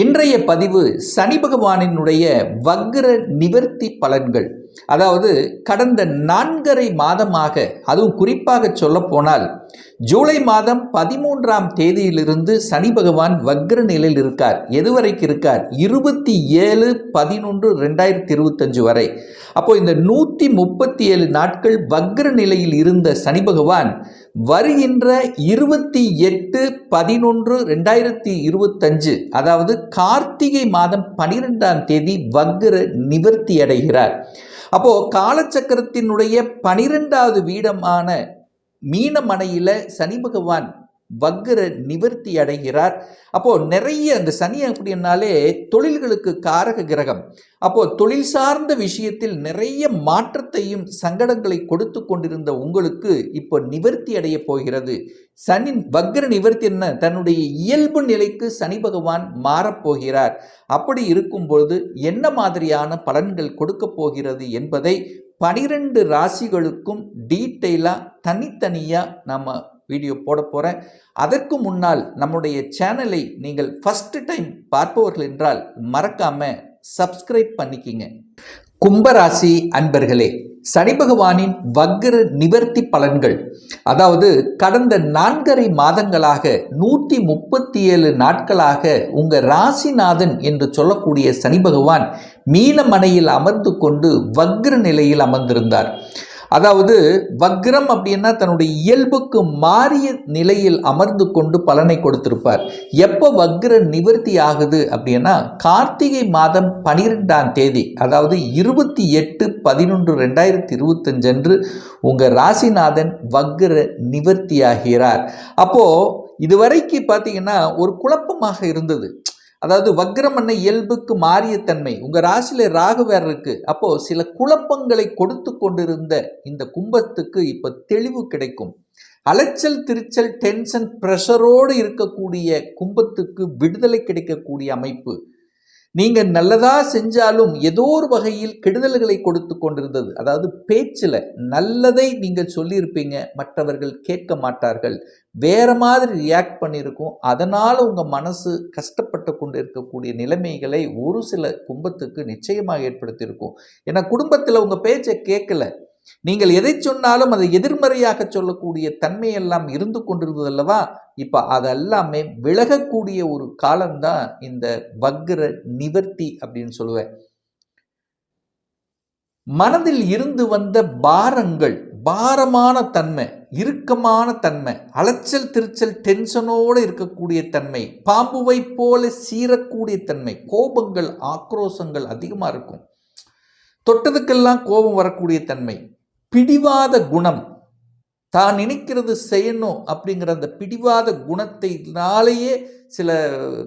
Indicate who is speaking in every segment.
Speaker 1: இன்றைய பதிவு சனி பகவானினுடைய வக்ர நிவர்த்தி பலன்கள். அதாவது கடந்த நான்கரை மாதமாக அதுவும் குறிப்பாக சொல்லப்போனால் ஜூலை மாதம் பதிமூன்றாம் தேதியிலிருந்து சனி பகவான் வக்ர நிலையில் இருக்கார். எதுவரைக்கு இருக்கார்? இருபத்தி ஏழு பதினொன்று ரெண்டாயிரத்தி இருபத்தஞ்சு வரை. அப்போ இந்த நூற்றி முப்பத்தி ஏழு நாட்கள் வக்ர நிலையில் இருந்த சனி பகவான் வருகின்ற இருபத்தி எட்டு பதினொன்று ரெண்டாயிரத்தி இருபத்தஞ்சு அதாவது கார்த்திகை மாதம் பனிரெண்டாம் தேதி வக்ர நிவர்த்தி அடைகிறார். அப்போ காலச்சக்கரத்தினுடைய பனிரெண்டாவது வீடமான மீனமனையில் சனி பகவான் வக்ர நிவர்த்தி அடைகிறார். அப்போ நிறைய அந்த சனி அப்படின்னாலே தொழில்களுக்கு காரக கிரகம். அப்போ தொழில் சார்ந்த விஷயத்தில் நிறைய மாற்றத்தையும் சங்கடங்களை கொடுத்து கொண்டிருந்த உங்களுக்கு இப்போ நிவர்த்தி அடைய போகிறது. சனி வக்ர நிவர்த்தி என்ன? தன்னுடைய இயல்பு நிலைக்கு சனி பகவான் மாறப்போகிறார் அப்படி இருக்கும் பொழுது என்ன மாதிரியான பலன்கள் கொடுக்க போகிறது என்பதை பனிரெண்டு ராசிகளுக்கும் டீட்டெயிலாக தனித்தனியாக நம்ம வீடியோ போட போகிறேன் அதற்கு முன்னால் நம்முடைய சேனலை நீங்கள் ஃபஸ்ட்டு டைம் பார்ப்பவர்கள் என்றால் மறக்காமல் சப்ஸ்கிரைப் பண்ணிக்கிங்க. கும்பராசி அன்பர்களே சனி பகவானின் வக்ர நிவர்த்தி பலன்கள் அதாவது கடந்த நான்கரை மாதங்களாக நூற்றி முப்பத்தி ஏழு நாட்களாக உங்கள் ராசிநாதன் என்று சொல்லக்கூடிய சனி பகவான் மீனமனையில் அமர்ந்து கொண்டு வக்ர நிலையில் அமர்ந்திருந்தார். அதாவது வக்ரம் அப்படின்னா தன்னுடைய இயல்புக்கு மாறிய நிலையில் அமர்ந்து கொண்டு பலனை கொடுத்திருப்பார். எப்போ வக்ர நிவர்த்தி ஆகுது அப்படின்னா கார்த்திகை மாதம் பனிரெண்டாம் தேதி அதாவது இருபத்தி எட்டு பதினொன்று ரெண்டாயிரத்தி இருபத்தஞ்சு அன்று உங்கள் ராசிநாதன் வக்ர நிவர்த்தி ஆகிறார் அப்போது இதுவரைக்கு பார்த்தீங்கன்னா ஒரு குழப்பமாக இருந்தது. அதாவது வக்ரமன்ன இயல்புக்கு மாறிய தன்மை. உங்கள் ராசியில் ராகு வேற இருக்கு. அப்போது சில குழப்பங்களை கொடுத்து கொண்டிருந்த இந்த கும்பத்துக்கு இப்போ தெளிவு கிடைக்கும். அலைச்சல் திருச்சல் டென்ஷன் ப்ரெஷரோடு இருக்கக்கூடிய கும்பத்துக்கு விடுதலை கிடைக்கக்கூடிய அமைப்பு. நீங்கள் நல்லதாக செஞ்சாலும் ஏதோ ஒரு வகையில் கெடுதல்களை கொடுத்து கொண்டிருந்தது. அதாவது பேச்சில் நல்லதை நீங்கள் சொல்லியிருப்பீங்க மற்றவர்கள் கேட்க மாட்டார்கள். வேற மாதிரி ரியாக்ட் பண்ணியிருக்கும். அதனால் உங்கள் மனசு கஷ்டப்பட்டு கொண்டு இருக்கக்கூடிய நிலைமைகளை ஒரு சில கும்பத்துக்கு நிச்சயமாக ஏற்படுத்தியிருக்கும். ஏன்னா குடும்பத்தில் உங்கள் பேச்சை கேட்கல. நீங்கள் எதை சொன்னாலும் அதை எதிர்மறையாக சொல்லக்கூடிய தன்மையெல்லாம் இருந்து கொண்டிருந்தது அல்லவா? இப்போ அதெல்லாமே விலகக்கூடிய ஒரு காலம்தான் இந்த வக்ர நிவர்த்தி அப்படின்னு சொல்லுவேன். மனதில் இருந்து வந்த பாரங்கள் பாரமான தன்மை இறுக்கமான தன்மை அலைச்சல் திருச்சல் டென்ஷனோடு இருக்கக்கூடிய தன்மை பாம்புவை போல சீரக்கூடிய தன்மை கோபங்கள் ஆக்ரோஷங்கள் அதிகமாக இருக்கும். தொட்டதுக்கெல்லாம் கோபம் வரக்கூடிய தன்மை. பிடிவாத குணம். தான் நினைக்கிறது செய்யணும் அப்படிங்கிற அந்த பிடிவாத குணத்தினாலேயே சில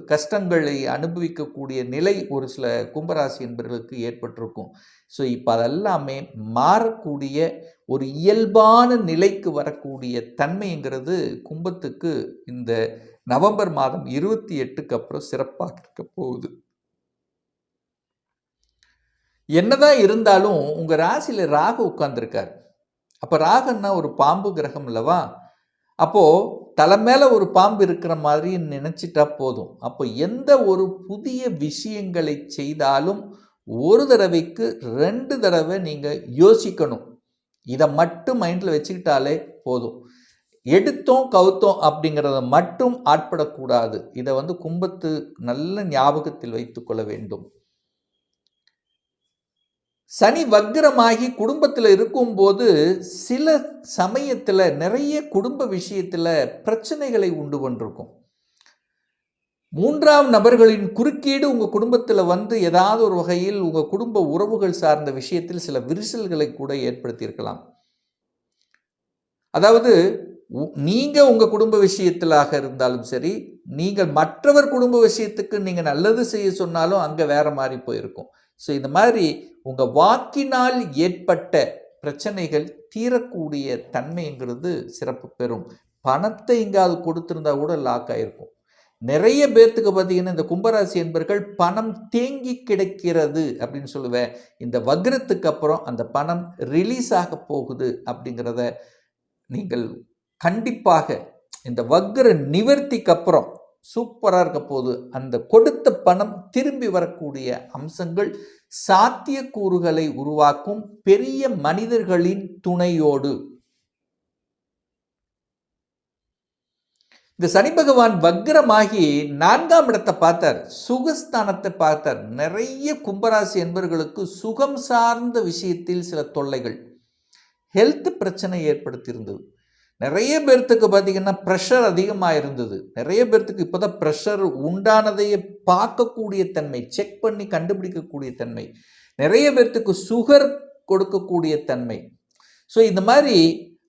Speaker 1: கஷ்டங்களை அனுபவிக்கக்கூடிய நிலை ஒரு சில கும்பராசி என்பவர்களுக்கு ஏற்பட்டிருக்கும். ஸோ இப்போ அதெல்லாமே மாறக்கூடிய ஒரு இயல்பான நிலைக்கு வரக்கூடிய தன்மைங்கிறது கும்பத்துக்கு இந்த நவம்பர் மாதம் இருபத்தி எட்டுக்கு அப்புறம் சிறப்பாக இருக்க போகுது. என்னதான் இருந்தாலும் உங்கள் ராசியில் ராகு உட்கார்ந்துருக்கார். அப்போ ராகன்னா ஒரு பாம்பு கிரகம் இல்லவா அப்போது தலை மேலே ஒரு பாம்பு இருக்கிற மாதிரி நினச்சிட்டா போதும். அப்போ எந்த ஒரு புதிய விஷயங்களை செய்தாலும் ஒரு தடவைக்கு ரெண்டு தடவை நீங்கள் யோசிக்கணும். இதை மட்டும் மைண்டில் வச்சுக்கிட்டாலே போதும். எடுத்தோம் கவுத்தோம் அப்படிங்கிறத மட்டும் ஆட்படக்கூடாது. இதை வந்து கும்பத்து நல்ல ஞாபகத்தில் வைத்துக்கொள்ள வேண்டும். சனி வக்ரமாகி குடும்பத்தில் இருக்கும்போது சில சமயத்தில் நிறைய குடும்ப விஷயத்தில் பிரச்சனைகளை உண்டு பண்ணிருக்கும். மூன்றாம் நபர்களின் குறுக்கீடு உங்கள் குடும்பத்தில் வந்து ஏதாவது ஒரு வகையில் உங்கள் குடும்ப உறவுகள் சார்ந்த விஷயத்தில் சில விரிசல்களை கூட ஏற்படுத்தியிருக்கலாம். அதாவது நீங்கள் உங்கள் குடும்ப விஷயத்திலாக இருந்தாலும் சரி நீங்கள் மற்றவர் குடும்ப விஷயத்துக்கு நீங்கள் நல்லது செய்ய சொன்னாலும் அங்கே வேற மாதிரி போயிருக்கும். ஸோ இந்த மாதிரி உங்கள் வாக்கினால் ஏற்பட்ட பிரச்சனைகள் தீரக்கூடிய தன்மைங்கிறது சிறப்பு பெறும். பணத்தை எங்காவது கொடுத்துருந்தா கூட லாக் ஆகிருக்கும் நிறைய பேர்த்துக்கு பார்த்தீங்கன்னா இந்த கும்பராசி என்பர்கள் பணம் தேங்கி கிடைக்கிறது அப்படின்னு சொல்லுவேன். இந்த வக்ரத்துக்கு அப்புறம் அந்த பணம் ரிலீஸ் ஆக போகுது அப்படிங்கிறத நீங்கள் கண்டிப்பாக இந்த வக்ர நிவர்த்திக்கு அப்புறம் சூப்பராக இருக்க போது அந்த கொடுத்த பணம் திரும்பி வரக்கூடிய அம்சங்கள் சாத்தியக்கூறுகளை உருவாக்கும் பெரிய மனிதர்களின் துணையோடு. இந்த சனி பகவான் வக்ரமாகி நான்காம் இடத்தை பார்த்தார். சுகஸ்தானத்தை பார்த்தார். நிறைய கும்பராசி என்பவர்களுக்கு சுகம் சார்ந்த விஷயத்தில் சில தொல்லைகள். ஹெல்த் பிரச்சனை ஏற்படுத்தியிருந்தது. நிறைய பேர்த்துக்கு பார்த்தீங்கன்னா ப்ரெஷர் அதிகமாக இருந்தது நிறைய பேர்த்துக்கு இப்போ தான் ப்ரெஷர் உண்டானதையே பார்க்கக்கூடிய தன்மை செக் பண்ணி கண்டுபிடிக்கக்கூடிய தன்மை. நிறைய பேர்த்துக்கு சுகர் கொடுக்கக்கூடிய தன்மை. ஸோ இந்த மாதிரி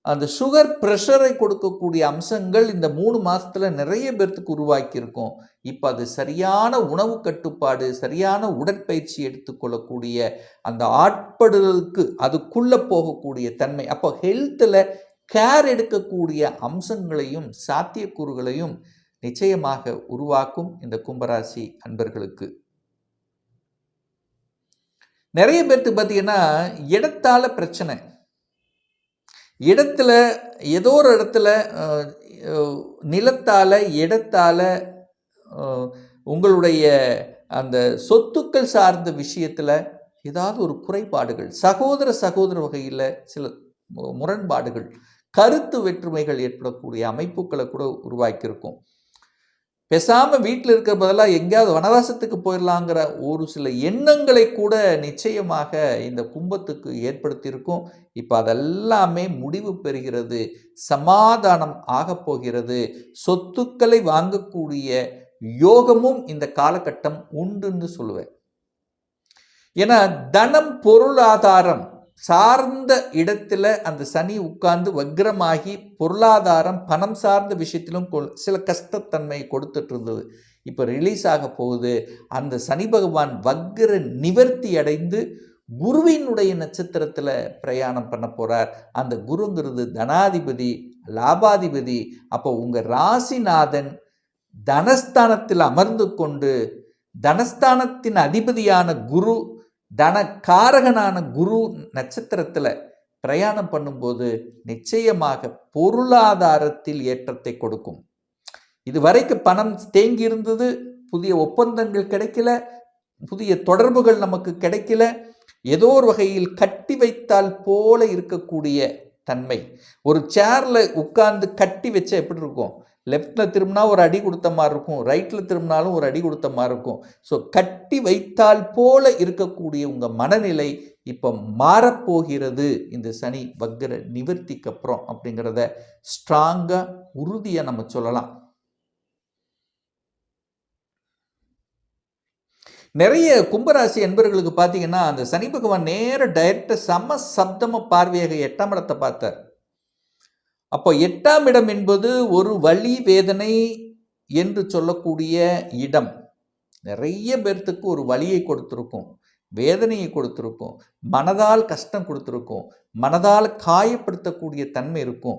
Speaker 1: அந்த சுகர் ப்ரெஷரை கொடுக்கக்கூடிய அம்சங்கள் இந்த மூணு மாதத்தில் நிறைய பேர்த்துக்கு உருவாக்கியிருக்கும். இப்போ அது சரியான உணவு கட்டுப்பாடு சரியான உடற்பயிற்சி எடுத்துக்கொள்ளக்கூடிய அந்த ஆட்படுதலுக்கு அதுக்குள்ளே போகக்கூடிய தன்மை. அப்போ ஹெல்த்தில் கேர் எடுக்கக்கூடிய அம்சங்களையும் சாத்தியக்கூறுகளையும் நிச்சயமாக உருவாக்கும் இந்த கும்பராசி அன்பர்களுக்கு. நிறைய பேர்த்து பார்த்தீங்கன்னா இடத்தால பிரச்சனை. இடத்துல ஏதோ ஒரு இடத்துல நிலத்தால் இடத்தால் உங்களுடைய அந்த சொத்துக்கள் சார்ந்த விஷயத்தில் ஏதாவது ஒரு குறைபாடுகள் சகோதர சகோதர வகையில் சில முரண்பாடுகள் கருத்து வெற்றுமைகள் ஏற்படக்கூடிய அமைப்புகளை கூட உருவாக்கியிருக்கும். பேசாமல் வீட்டில் இருக்கிற பதிலாக எங்கேயாவது வனவாசத்துக்கு போயிடலாங்கிற ஒரு சில எண்ணங்களை கூட நிச்சயமாக இந்த கும்பத்துக்கு ஏற்படுத்தியிருக்கும். இப்போ அதெல்லாமே முடிவு பெறுகிறது. சமாதானம் ஆகப்போகிறது சொத்துக்களை வாங்கக்கூடிய யோகமும் இந்த காலகட்டம் உண்டுன்னு சொல்லுவேன். ஏன்னா தனம் பொருளாதாரம் சார்ந்த இடத்துல அந்த சனி உட்கார்ந்து வக்ரமாகி பொருளாதாரம் பணம் சார்ந்த விஷயத்திலும் சில கஷ்டத்தன்மையை கொடுத்துட்டு இருந்தது. இப்போ ரிலீஸ் ஆக போகுது. அந்த சனி பகவான் வக்ர நிவர்த்தி அடைந்து குருவினுடைய நட்சத்திரத்தில் பிரயாணம் பண்ண போகிறார் அந்த குருங்கிறது தனாதிபதி லாபாதிபதி. அப்போ உங்கள் ராசிநாதன் தனஸ்தானத்தில் அமர்ந்து கொண்டு தனஸ்தானத்தின் அதிபதியான குரு தனக்காரகனான குரு நட்சத்திரத்தில் பிரயாணம் பண்ணும்போது நிச்சயமாக பொருளாதாரத்தில் ஏற்றத்தை கொடுக்கும். இது வரைக்கும் பணம் தேங்கி இருந்தது புதிய ஒப்பந்தங்கள் கிடைக்கல புதிய தொடர்புகள் நமக்கு கிடைக்கல ஏதோ ஒரு வகையில் கட்டி வைத்தால் போல இருக்கக்கூடிய தன்மை. ஒரு சேரில் உட்கார்ந்து கட்டி வச்சா எப்படி இருக்கும்? லெஃப்டில் திரும்பினா ஒரு அடி கொடுத்த மாதிரி இருக்கும். ரைட்டில் திரும்பினாலும் ஒரு அடி கொடுத்த மாதிரி இருக்கும். ஸோ கட்டி வைத்தால் போல இருக்கக்கூடிய உங்கள் மனநிலை இப்போ மாறப்போகிறது. இந்த சனி வக்கர நிவர்த்திக்கு அப்புறம் அப்படிங்கிறத ஸ்ட்ராங்காக உறுதியாக நம்ம சொல்லலாம். நிறைய கும்பராசி என்பர்களுக்கு பார்த்தீங்கன்னா அந்த சனி பகவான் நேர டைரக்டாக சம சப்தம பார்வையாக எட்டாம் இடத்தை பார்த்தார். அப்போ எட்டாம் இடம் என்பது ஒரு வழி வேதனை என்று சொல்லக்கூடிய இடம். நிறைய பேர்த்துக்கு ஒரு வழியை கொடுத்துருக்கும் வேதனையை கொடுத்துருக்கும் மனதால் கஷ்டம் கொடுத்துருக்கும் மனதால் காயப்படுத்தக்கூடிய தன்மை இருக்கும்.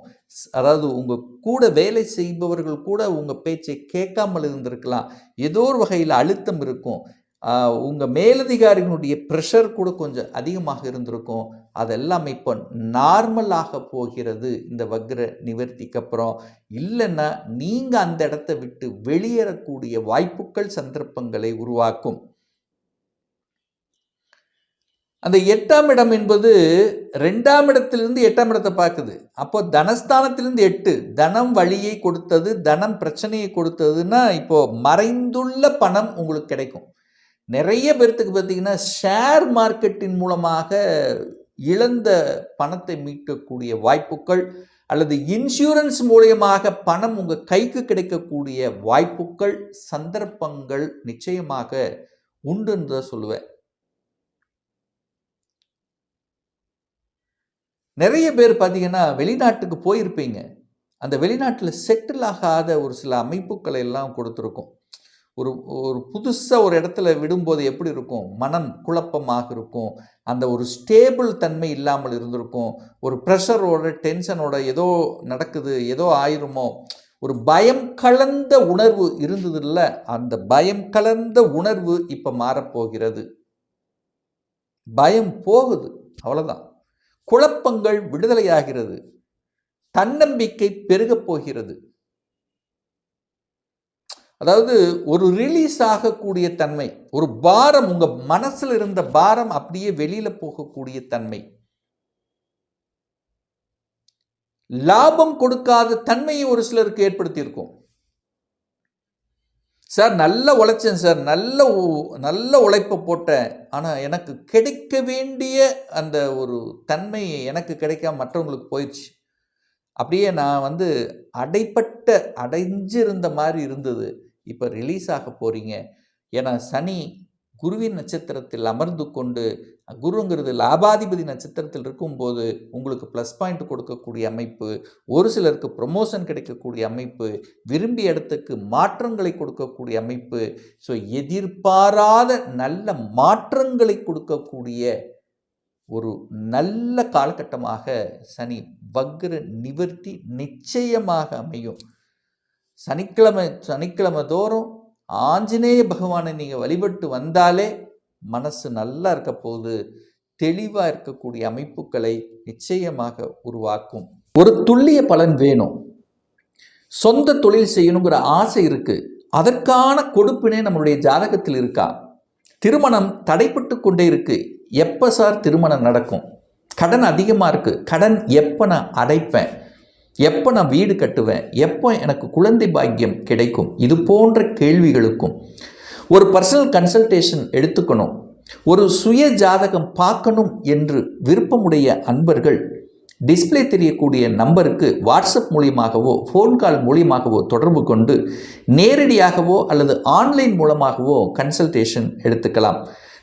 Speaker 1: அதாவது உங்கள் கூட வேலை செய்பவர்கள் கூட உங்கள் பேச்சை கேட்காமல் இருந்திருக்கலாம். ஏதோ ஒரு வகையில் அழுத்தம் இருக்கும். உங்கள் மேலதிகாரிகளுடைய ப்ரெஷர் கூட கொஞ்சம் அதிகமாக இருந்திருக்கும். அதெல்லாம் இப்போ நார்மலாக போகிறது. இந்த வக்ர நிவர்த்திக்கு அப்புறம். இல்லைன்னா நீங்கள் அந்த இடத்த விட்டு வெளியேறக்கூடிய வாய்ப்புகள் சந்தர்ப்பங்களை உருவாக்கும். அந்த எட்டாம் இடம் என்பது ரெண்டாம் இடத்திலிருந்து எட்டாம் இடத்தை பார்க்குது. அப்போ தனஸ்தானத்திலிருந்து எட்டு. தனம் வழியை கொடுத்தது தனம் பிரச்சனையை கொடுத்ததுன்னா இப்போ மறைந்துள்ள பணம் உங்களுக்கு கிடைக்கும். நிறைய பேர்த்துக்கு பார்த்திங்கன்னா ஷேர் மார்க்கெட்டின் மூலமாக இழந்த பணத்தை மீட்கக்கூடிய வாய்ப்புகள் அல்லது இன்சூரன்ஸ் மூலியமாக பணம் உங்கள் கைக்கு கிடைக்கக்கூடிய வாய்ப்புகள் சந்தர்ப்பங்கள் நிச்சயமாக உண்டுன்றத சொல்லுவேன். நிறைய பேர் பார்த்தீங்கன்னா வெளிநாட்டுக்கு போயிருப்பீங்க. அந்த வெளிநாட்டில் செட்டில் ஆகாத ஒரு சில அமைப்புகளை எல்லாம் கொடுத்துருக்கோம். ஒரு ஒரு புதுசாக ஒரு இடத்துல விடும்போது எப்படி இருக்கும்? மனம் குழப்பமாக இருக்கும். அந்த ஒரு ஸ்டேபிள் தன்மை இல்லாமல் இருந்திருக்கும். ஒரு ப்ரெஷரோட டென்ஷனோட ஏதோ நடக்குது ஏதோ ஆயிருமோ. ஒரு பயம் கலந்த உணர்வு இருந்தது இல்லை அந்த பயம் கலந்த உணர்வு இப்போ மாறப்போகிறது. பயம் போகுது. அவ்வளோதான் குழப்பங்கள் விடுதலையாகிறது. தன்னம்பிக்கை பெருகப் போகிறது. அதாவது ஒரு ரிலீஸ் ஆகக்கூடிய தன்மை ஒரு பாரம் உங்கள் மனசில் இருந்த பாரம் அப்படியே வெளியில் போகக்கூடிய தன்மை. லாபம் கொடுக்காத தன்மையை ஒரு சிலருக்கு ஏற்படுத்தியிருக்கும். சார் நல்ல உழைச்சேன் சார். நல்ல உ- நல்ல உழைப்பை போட்டேன். ஆனால் எனக்கு கிடைக்க வேண்டிய அந்த ஒரு தன்மை எனக்கு கிடைக்காம மற்றவங்களுக்கு போயிடுச்சு. அப்படியே நான் வந்து அடைப்பட்ட அடைஞ்சிருந்த மாதிரி இருந்தது. இப்போ ரிலீஸ் ஆக போகிறீங்க ஏன்னா சனி குருவின் நட்சத்திரத்தில் அமர்ந்து கொண்டு குருங்கிறது லாபாதிபதி நட்சத்திரத்தில் இருக்கும்போது உங்களுக்கு ப்ளஸ் பாயிண்ட் கொடுக்கக்கூடிய அமைப்பு ஒரு சிலருக்கு ப்ரொமோஷன் கிடைக்கக்கூடிய அமைப்பு விரும்பிய இடத்துக்கு மாற்றங்களை கொடுக்கக்கூடிய அமைப்பு. ஸோ எதிர்பாராத நல்ல மாற்றங்களை கொடுக்கக்கூடிய ஒரு நல்ல காலகட்டமாக சனி வக்ர நிவர்த்தி நிச்சயமாக அமையும். சனிக்கிழமை சனிக்கிழமை தோறும் ஆஞ்சநேய பகவானை நீங்கள் வழிபட்டு வந்தாலே மனசு நல்லா இருக்க போகுது. தெளிவாக இருக்கக்கூடிய அமைப்புகளை நிச்சயமாக உருவாக்கும். ஒரு துல்லிய பலன் வேணும். சொந்த தொழில் செய்யணுங்கிற ஆசை இருக்குது அதற்கான கொடுப்பினே நம்மளுடைய ஜாதகத்தில் இருக்கா? திருமணம் தடைப்பட்டு கொண்டே இருக்குது எப்போ சார் திருமணம் நடக்கும்? கடன் அதிகமாக இருக்குது கடன் எப்போ நான் அடைப்பேன்? எப்போ நான் வீடு கட்டுவேன்? எப்போ எனக்கு குழந்தை பாக்கியம் கிடைக்கும்? இது போன்ற கேள்விகளுக்கும் ஒரு பர்சனல் கன்சல்டேஷன் எடுத்துக்கணும். ஒரு சுய ஜாதகம் பார்க்கணும் என்று விருப்பமுடைய அன்பர்கள் டிஸ்ப்ளே தெரியக்கூடிய நம்பருக்கு வாட்ஸ்அப் மூலியமாகவோ ஃபோன் கால் மூலியமாகவோ தொடர்பு கொண்டு நேரடியாகவோ அல்லது ஆன்லைன் மூலமாகவோ கன்சல்டேஷன் எடுத்துக்கலாம்.